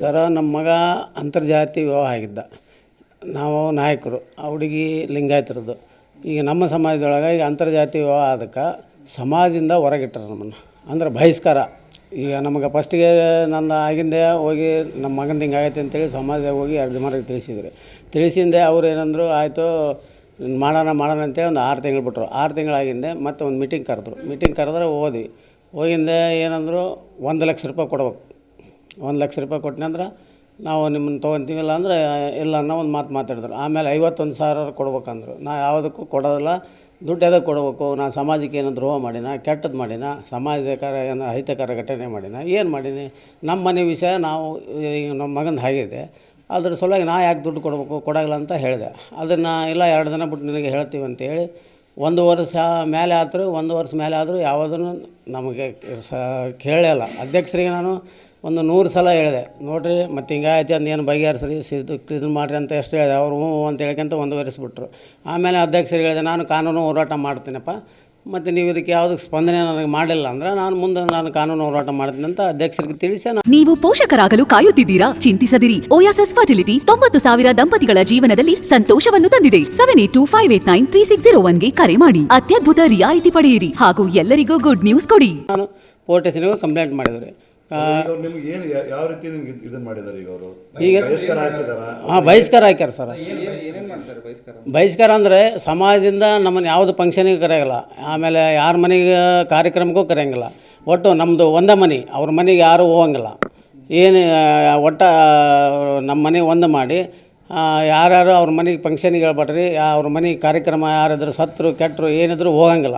ಸರ ನಮ್ಮ ಮಗ ಅಂತರ್ಜಾತಿ ವಿವಾಹ ಆಗಿದ್ದ. ನಾವು ನಾಯಕರು, ಆ ಹುಡುಗಿ ಲಿಂಗಾಯತರದ್ದು. ಈಗ ನಮ್ಮ ಸಮಾಜದೊಳಗೆ ಈಗ ಅಂತರ್ಜಾತಿ ವಿವಾಹ ಅದಕ್ಕೆ ಸಮಾಜದಿಂದ ಹೊರಗಿಟ್ಟರು ನಮ್ಮನ್ನು. ಅಂದ್ರೆ ಬಹಿಷ್ಕಾರ. ಈಗ ನಮಗೆ ಫಸ್ಟಿಗೆ ನನ್ನ ಆಗಿಂದೆ ಹೋಗಿ ನಮ್ಮ ಮಗನ ಹಿಂಗೆ ಆಗೈತೆ ಅಂತೇಳಿ ಸಮಾಜದಾಗ ಹೋಗಿ ಎರಡು ಜನರಿಗೆ ತಿಳಿಸಿದ್ರು. ತಿಳಿಸಿಂದೆ ಅವ್ರು ಏನಂದರು, ಆಯಿತು, ಮಾಡೋಣ ಮಾಡೋಣ ಅಂತೇಳಿ ಒಂದು ಆರು ತಿಂಗಳು ಬಿಟ್ಟರು ಆರು ತಿಂಗಳಾಗಿಂದೆ ಮತ್ತೆ ಒಂದು ಮೀಟಿಂಗ್ ಕರೆದ್ರು. ಮೀಟಿಂಗ್ ಕರೆದ್ರೆ ಹೋದ್ವಿ. ಹೋಗಿಂದೆ ಏನಂದರು, ಒಂದು ಲಕ್ಷ ರೂಪಾಯಿ ಕೊಡ್ಬೇಕು. ಒಂದು ಲಕ್ಷ ರೂಪಾಯಿ ಕೊಟ್ಟನಂದ್ರೆ ನಾವು ನಿಮ್ಮನ್ನು ತೊಗೊತೀವಿ ಇಲ್ಲ ಅಂದ್ರೆ ಇಲ್ಲ ಅನ್ನೋ ಒಂದು ಮಾತು ಮಾತಾಡಿದ್ರು. ಆಮೇಲೆ ಐವತ್ತೊಂದು ಸಾವಿರ ಕೊಡ್ಬೇಕಂದ್ರು. ನಾ ಯಾವುದಕ್ಕೂ ಕೊಡೋದಿಲ್ಲ. ದುಡ್ಡು ಎದಕ್ಕೆ ಕೊಡಬೇಕು? ನಾನು ಸಮಾಜಕ್ಕೆ ಏನೋ ದ್ರೋಹ ಮಾಡಿನ? ಕೆಟ್ಟದ್ದು ಮಾಡಿನ? ಸಮಾಜಕರ ಏನೋ ಅಹಿತಕರ ಘಟನೆ ಮಾಡಿನ? ಏನು ಮಾಡೀನಿ? ನಮ್ಮ ಮನೆ ವಿಷಯ ನಾವು ಈಗ ನಮ್ಮ ಮಗಂದು ಹಾಗಿದೆ. ಅದ್ರ ಸಲುವಾಗಿ ನಾ ಯಾಕೆ ದುಡ್ಡು ಕೊಡಬೇಕು? ಕೊಡೋಲ್ಲ ಅಂತ ಹೇಳಿದೆ. ಅದನ್ನು ಇಲ್ಲ, ಎರಡು ದಿನ ಬಿಟ್ಟು ನಿನಗೆ ಹೇಳ್ತೀವಿ ಅಂತೇಳಿ ಒಂದು ವರ್ಷ ಮೇಲೆ ಆದರೂ, ಒಂದು ವರ್ಷ ಮೇಲೆ ಆದರೂ ಯಾವುದನ್ನು ನಮಗೆ ಸ ಕೇಳಲ್ಲ ಅಧ್ಯಕ್ಷರಿಗೆ ನಾನು ಒಂದು ನೂರು ಸಲ ಹೇಳಿದೆ ನೋಡಿರಿ ಮತ್ತು ಹಿಂಗಾಯ್ತು ಅಂದು ಏನು ಬಗೆಹರಿಸ್ರಿ ಇದು ಇದನ್ನು ಮಾಡಿರಿ ಅಂತ ಎಷ್ಟು ಹೇಳಿದೆ ಅವ್ರು ಹ್ಞೂ ಅಂತ ಹೇಳ್ಕೊಂತ ಒಂದು ವರ್ಷಬಿಟ್ರು ಆಮೇಲೆ ಅಧ್ಯಕ್ಷರು ಹೇಳಿದೆ ನಾನು ಕಾನೂನು ಹೋರಾಟ ಮಾಡ್ತೀನಪ್ಪ ಮತ್ತು ನೀವು ಇದಕ್ಕೆ ಯಾವುದಕ್ಕೆ ಸ್ಪಂದನೆ ನನಗೆ ಮಾಡಿಲ್ಲ ಅಂದ್ರೆ ನಾನು ಮುಂದೆ ನಾನು ಕಾನೂನು ಹೋರಾಟ ಮಾಡ್ತೀನಿ ಅಂತ ಅಧ್ಯಕ್ಷರಿಗೆ ತಿಳಿಸಿ ನೀವು ಪೋಷಕರಾಗಲು ಕಾಯುತ್ತಿದ್ದೀರಾ? ಚಿಂತಿಸದಿರಿ. ಓಯಾಸಸ್ ಫರ್ಟಿಲಿಟಿ ತೊಂಬತ್ತು ಸಾವಿರ ದಂಪತಿಗಳ ಜೀವನದಲ್ಲಿ ಸಂತೋಷವನ್ನು ತಂದಿದೆ. Seven eight two five eight nine three six zero ಒನ್ಗೆ ಕರೆ ಮಾಡಿ. ಅತ್ಯದ್ಭುತ ರಿಯಾಯಿತಿ ಪಡೆಯಿರಿ ಹಾಗೂ ಎಲ್ಲರಿಗೂ ಗುಡ್ ನ್ಯೂಸ್ ಕೊಡಿ. ನಾನು ಪೊಲೀಸ್ ಸ್ಟೇಷನ್ಗೆ ಕಂಪ್ಲೇಂಟ್ ಮಾಡಿದ್ರು. ನಿಮ್ಗೆ ಏನು ಯಾವ ರೀತಿ ನಿಮ್ಗೆ ಇದನ್ನ ಮಾಡಿದಾರೆ ಈಗ ಅವರು? ಈಗ ಬಹಿಷ್ಕಾರ ಹಾಕಿದಾರ? ಹಾಂ ಬಹಿಷ್ಕಾರ ಹಾಕ್ಯಾರ ಸರ್. ಬಹಿಷ್ಕಾರ? ಅಂದರೆ ಸಮಾಜದಿಂದ ನಮ್ಮನ್ನು ಯಾವುದು ಫಂಕ್ಷನಿಗೆ ಕರೆಯಲ್ಲ ಆಮೇಲೆ ಯಾರ ಮನೆಗೆ ಕಾರ್ಯಕ್ರಮಕ್ಕೂ ಕರೆಯಂಗಿಲ್ಲ. ಒಟ್ಟು ನಮ್ಮದು ಒಂದೇ ಮನೆ ಅವ್ರ ಮನೆಗೆ ಯಾರೂ ಹೋಗಂಗಿಲ್ಲ. ಏನು ಒಟ್ಟ ನಮ್ಮ ಮನೆ ಒಂದು ಮಾಡಿ ಯಾರ್ಯಾರು ಅವ್ರ ಮನೆಗೆ ಫಂಕ್ಷನಿಗೆ ಹೇಳ್ಬೇಡ್ರಿ ಯಾ- ಅವ್ರ ಮನೆಗೆ ಕಾರ್ಯಕ್ರಮ ಯಾರಾದರೂ ಸತ್ರು ಕೆಟ್ಟರು ಏನಿದ್ರು ಹೋಗಂಗಿಲ್ಲ.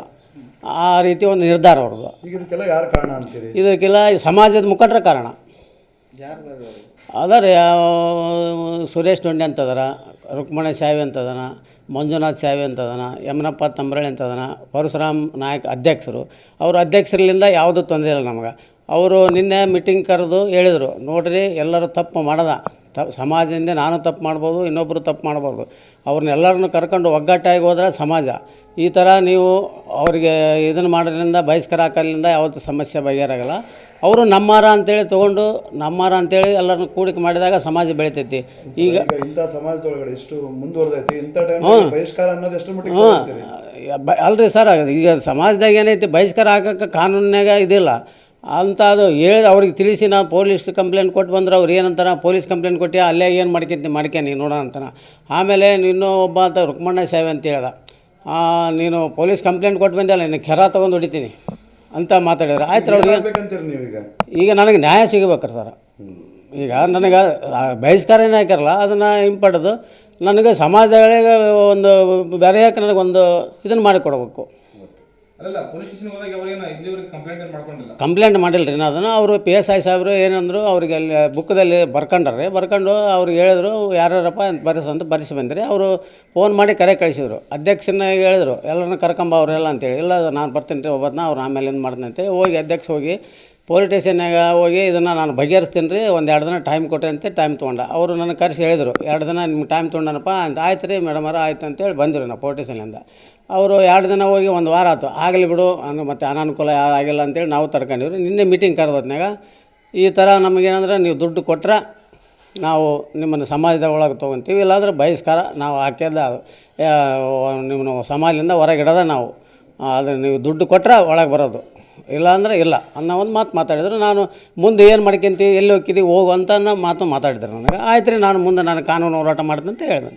ಆ ರೀತಿ ಒಂದು ನಿರ್ಧಾರ ಅವ್ರದ್ದು. ಈಗ ಇದಕ್ಕೆಲ್ಲ ಯಾರು ಕಾರಣ ಅಂತೀರಿ? ಇದಕ್ಕೆಲ್ಲ ಈ ಸಮಾಜದ ಮುಖಂಡರ ಕಾರಣ. ಅದರ ಸುರೇಶ್ ದೊಂಡೆ ಅಂತ ಅದಾರ ರುಕ್ಮಣ ಸಾವಿ ಅಂತದನ ಮಂಜುನಾಥ್ ಸಾವಿ ಅಂತದನ ಯಮನಪ್ಪ ತಂಬ್ರಳ್ಳಿ ಅಂತದನ ಪರಶುರಾಮ್ ನಾಯಕ್ ಅಧ್ಯಕ್ಷರು ಅವ್ರ ಅಧ್ಯಕ್ಷರಿಂದ ಯಾವುದೂ ತೊಂದರೆ ಇಲ್ಲ ನಮಗೆ. ಅವರು ನಿನ್ನೆ ಮೀಟಿಂಗ್ ಕರೆದು ಹೇಳಿದರು ನೋಡ್ರಿ ಎಲ್ಲರೂ ತಪ್ಪು ಮಾಡದ. ತಪ್ಪು ಸಮಾಜದಿಂದ ನಾನು ತಪ್ಪು ಮಾಡ್ಬೋದು ಇನ್ನೊಬ್ಬರು ತಪ್ಪು ಮಾಡ್ಬೋದು. ಅವ್ರನ್ನೆಲ್ಲರನ್ನು ಕರ್ಕೊಂಡು ಒಗ್ಗಟ್ಟಾಗಿ ಹೋದ್ರೆ ಸಮಾಜ. ಈ ಥರ ನೀವು ಅವರಿಗೆ ಇದನ್ನು ಮಾಡೋದ್ರಿಂದ ಬಹಿಷ್ಕಾರ ಹಾಕೋದ್ರಿಂದ ಯಾವತ್ತೂ ಸಮಸ್ಯೆ ಬಗೆಹರಾಗಲ್ಲ ಅವರು ನಮ್ಮಾರ ಅಂತೇಳಿ ತೊಗೊಂಡು ನಮ್ಮಾರ ಅಂತೇಳಿ ಎಲ್ಲರನ್ನು ಕೂಡಿಕೆ ಮಾಡಿದಾಗ ಸಮಾಜ ಬೆಳಿತೈತಿ. ಈಗ ಇಂಥ ಸಮಾಜದೊಳಗಡೆ ಎಷ್ಟು ಮುಂದುವರೆದೈತಿ ಇಂಥ ಟೈಮ್ ಬಹಿಷ್ಕಾರ ಅನ್ನೋದು ಎಷ್ಟು ಮಟ್ಟಿಗೆ ಅಲ್ರಿ ಸರ್ ಈಗ ಸಮಾಜದಾಗ ಏನೈತಿ ಬಹಿಷ್ಕಾರ ಹಾಕೋಕ್ಕೆ ಕಾನೂನಿನಾಗ ಇದಿಲ್ಲ. ಅಂತ ಅದು ಹೇಳಿ ಅವ್ರಿಗೆ ತಿಳಿಸಿ ನಾವು ಪೊಲೀಸ್ ಕಂಪ್ಲೇಂಟ್ ಕೊಟ್ಟು ಬಂದ್ರೆ ಅವ್ರು ಏನಂತಾರ ಪೊಲೀಸ್ ಕಂಪ್ಲೇಂಟ್ ಕೊಟ್ಟು ಅಲ್ಲೇ ಏನು ಮಾಡ್ಕೊಂತಿ ಮಾಡ್ಕ್ಯಾನಿ ನೋಡೋಣ ಅಂತಾನೆ ಆಮೇಲೆ ಇನ್ನೂ ಒಬ್ಬ ಅಂತ ರುಕ್ಮಣ್ಣ ಸಾಹೇಬ್ ಅಂತ ಹೇಳ್ದ. ನೀನು ಪೊಲೀಸ್ ಕಂಪ್ಲೇಂಟ್ ಕೊಟ್ಟು ಬಂದಲ್ಲ ನಿನ್ನ ಕೆರ ತೊಗೊಂಡು ಹೊಡಿತೀನಿ ಅಂತ ಮಾತಾಡಿದ್ರು. ಆಯ್ತು ಅವ್ರಿಗೆ ಈಗ ನನಗೆ ನ್ಯಾಯ ಸಿಗಬೇಕ್ರಿ ಸರ್. ಈಗ ನನಗೆ ಬಹಿಷ್ಕಾರ ಏನು ಹಾಕಿರಲ್ಲ ಅದನ್ನು ಹಿಂಪಡೆದು ನನಗೆ ಸಮಾಜಗಳಿಗೆ ಒಂದು ಬೆರೆಯಕ್ಕೆ ನನಗೊಂದು ಇದನ್ನು ಮಾಡಿಕೊಡ್ಬೇಕು. ಕಂಪ್ಲೇಂಟ್ ಮಾಡಿಲ್ಲ ರೀ ಅದನ್ನು ಅವರು ಪಿ ಎಸ್ ಐ ಸಾಹೇಬರು ಏನಂದ್ರು ಅವ್ರಿಗೆ ಅಲ್ಲಿ ಬುಕ್ದಲ್ಲಿ ಬರ್ಕೊಂಡ್ರಿ ಬರ್ಕೊಂಡು ಅವ್ರಿಗೆ ಹೇಳಿದ್ರು, ಯಾರ್ಯಾರಪ್ಪ ಬರೆಸು ಅಂತ ಬರೆಸಿ ಬಂದ್ರಿ. ಅವರು ಫೋನ್ ಮಾಡಿ ಕರೆ ಕಳಿಸಿದ್ರು. ಅಧ್ಯಕ್ಷನ ಹೇಳಿದ್ರು. ಎಲ್ಲರನ್ನ ಕರ್ಕೊಂಬ ಅವರೆಲ್ಲ ಅಂತೇಳಿ. ಇಲ್ಲ, ನಾನು ಬರ್ತೀನಿ ರೀ ಒಬ್ಬರನ್ನ ಅವ್ರು ಆಮೇಲೆ ಏನು ಮಾಡ್ತೀನಿ ಅಂತೇಳಿ ಹೋಗಿ ಅಧ್ಯಕ್ಷ ಹೋಗಿ ಪೊಲೀಸ್ ಸ್ಟೇಷನ್ನಾಗ ಹೋಗಿ ಇದನ್ನು ನಾನು ಬಗೆಹರಿಸ್ತೀನಿ ರೀ, ಒಂದು ಎರಡು ದಿನ ಟೈಮ್ ಕೊಟ್ಟೆ ಅಂತ ಟೈಮ್ ತೊಗೊಂಡ. ಅವರು ನನಗೆ ಕರೆಸಿ ಹೇಳಿದರು, ಎರಡು ದಿನ ನಿಮ್ಗೆ ಟೈಮ್ ತೊಗೊಂಡನಪ್ಪ. ಅಂತ ಆಯ್ತು ರೀ ಮೇಡಮರ ಆಯ್ತು ಅಂತೇಳಿ ಬಂದರು ನಾವು ಪೊಲೀಸ್ ಸ್ಟೇಷನ್ನಿಂದ ಅವರು ಎರಡು ದಿನ ಹೋಗಿ ಒಂದು ವಾರ ಆಯ್ತು, ಆಗಲಿ ಬಿಡು ಅಂದ್ರೆ ಮತ್ತೆ ಅನಾನುಕೂಲ ಆಗಿಲ್ಲ ಅಂತೇಳಿ ನಾವು ತಡ್ಕೊಂಡಿವ್ರಿ. ನಿನ್ನೆ ಮೀಟಿಂಗ್ ಕರೆದೊತ್ನಾಗ ಈ ಥರ ನಮಗೇನಂದ್ರೆ ನೀವು ದುಡ್ಡು ಕೊಟ್ರೆ ನಾವು ನಿಮ್ಮನ್ನು ಸಮಾಜದ ಒಳಗೆ ತೊಗೊತೀವಿ, ಇಲ್ಲಾಂದ್ರೆ ಬಹಿಷ್ಕಾರ ನಾವು ಹಾಕ್ಯದ ಅದು ನಿಮ್ಮನ್ನು ಸಮಾಜದಿಂದ ಹೊರಗಿಡೋದ ನಾವು. ಆದರೆ ನೀವು ದುಡ್ಡು ಕೊಟ್ಟರೆ ಒಳಗೆ ಬರೋದು. ಇಲ್ಲ ಅಂದರೆ ಇಲ್ಲ. ಅನ್ನೋ ಒಂದು ಮಾತು ಮಾತಾಡಿದ್ರು. ನಾನು ಮುಂದೆ ಏನು ಮಾಡ್ಕೊಂತಿ, ಎಲ್ಲಿ ಹೋಗ್ತಿದ್ದೀವಿ ಹೋಗು ಅಂತ ಅನ್ನೋ ಮಾತು ಮಾತಾಡಿದ್ರು ನನಗೆ. ಆಯ್ತು ರೀ ನಾನು ಮುಂದೆ ನಾನು ಕಾನೂನು ಹೋರಾಟ ಮಾಡ್ತೀನಿ ಅಂತ ಹೇಳಿ